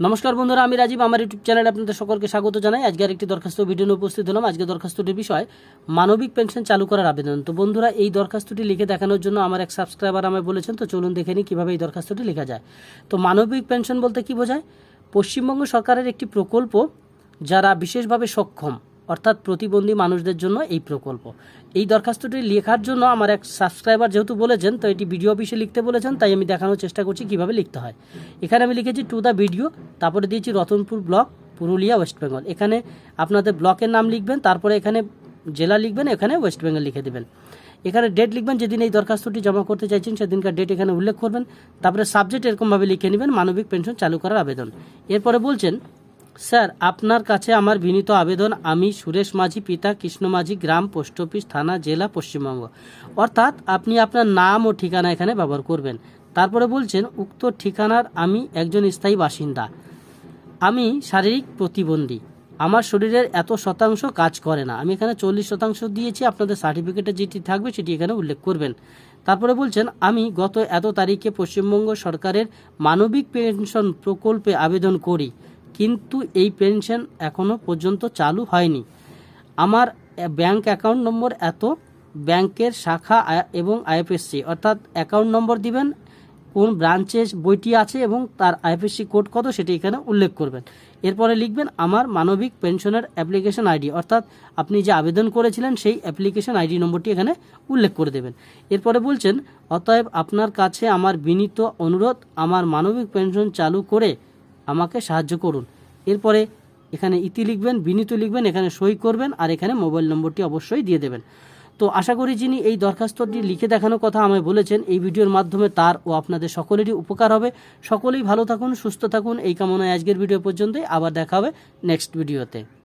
নমস্কার বন্ধুরা, আমি রাজীব। আমার ইউটিউব চ্যানেলে আপনাদের সকলকে স্বাগত জানাই। আজকের একটি দরখাস্ত ভিডিও নিয়ে উপস্থিত হলাম। আজকে দরখাস্তটির বিষয়, মানবিক পেনশন চালু করার আবেদন। তো বন্ধুরা, এই দরখাস্তটি লিখে দেখানোর জন্য আমার এক সাবস্ক্রাইবার আমায় বলেছেন, তো চলুন দেখে নিই কীভাবে এই দরখাস্তটি লেখা যায়। তো মানবিক পেনশন বলতে কি বোঝায়? পশ্চিমবঙ্গ সরকারের একটি প্রকল্প যারা বিশেষভাবে সক্ষম অর্থাৎ প্রতিবন্ধী মানুষদের জন্য এই প্রকল্প। এই দরখাস্তটি লেখার জন্য আমার এক সাবস্ক্রাইবার যেহেতু বলেছেন, তো এটি ভিডিও অফিসে লিখতে বলেছেন, তাই আমি দেখানোর চেষ্টা করছি কীভাবে লিখতে হয়। এখানে আমি লিখেছি টু দ্য ভিডিও তারপরে দিয়েছি রতনপুর ব্লক, পুরুলিয়া ওয়েস্ট বেঙ্গল এখানে আপনাদের ব্লকের নাম লিখবেন, তারপরে এখানে জেলা লিখবেন, এখানে ওয়েস্ট বেঙ্গল লিখে দেবেন। এখানে ডেট লিখবেন, যেদিন এই দরখাস্তটি জমা করতে চাইছেন, সেদিনকার ডেট এখানে উল্লেখ করবেন। তারপরে সাবজেক্ট এরকমভাবে লিখে নেবেন, মানবিক পেনশন চালু করার আবেদন। এরপরে বলছেন স্যার, আপনার কাছে আমার বিনীত আবেদন, আমি সুরেশ মাঝি পিতা, কৃষ্ণ মাঝি গ্রাম, পোস্ট অফিস, থানা, জেলা, পশ্চিমবঙ্গ। অর্থাৎ আপনি আপনার নাম ও ঠিকানা এখানে ব্যবহার করবেন। তারপরে বলছেন, উক্ত ঠিকানার আমি একজন স্থায়ী বাসিন্দা। আমি শারীরিক প্রতিবন্ধী। আমার শরীরের এত শতাংশ কাজ করে না। আমি এখানে চল্লিশ শতাংশ দিয়েছি, আপনাদের সার্টিফিকেটে যেটি থাকবে সেটি এখানে উল্লেখ করবেন। তারপরে বলছেন, আমি গত এত তারিখে পশ্চিমবঙ্গ সরকারের মানবিক পেনশন প্রকল্পে আবেদন করি। কিন্তু এই পেনশন এখনও পর্যন্ত চালু হয়নি। আমার ব্যাংক অ্যাকাউন্ট নম্বর এত, ব্যাংকের শাখা এবং আইএফএসসি। অর্থাৎ অ্যাকাউন্ট নম্বর দিবেন, কোন ব্রাঞ্চে বইটি আছে এবং তার আইএফএসসি কোড কত সেটি এখানে উল্লেখ করবেন। এরপরে লিখবেন আমার মানবিক পেনশনের অ্যাপ্লিকেশন আইডি। অর্থাৎ আপনি যে আবেদন করেছিলেন সেই অ্যাপ্লিকেশন আইডি নম্বরটি এখানে উল্লেখ করে দেবেন। এরপরে বলছেন, অতএব আপনার কাছে আমার বিনীত অনুরোধ, আমার মানবিক পেনশন চালু করে আমাকে সাহায্য করুন। এরপরে এখানে ইতি লিখবেন, বিনীত লিখবেন, এখানে সই করবেন, আর এখানে মোবাইল নম্বরটি অবশ্যই দিয়ে দেবেন। তো আশা করি যিনি এই দরখাস্তটি লিখে দেখানোর কথা আমায় বলেছেন, এই ভিডিওর মাধ্যমে তার ও আপনাদের সকলেরই উপকার হবে। সকলেই ভালো থাকুন, সুস্থ থাকুন। এই কামনায় আজকের ভিডিও পর্যন্তই। আবার দেখা হবে নেক্সট ভিডিওতে।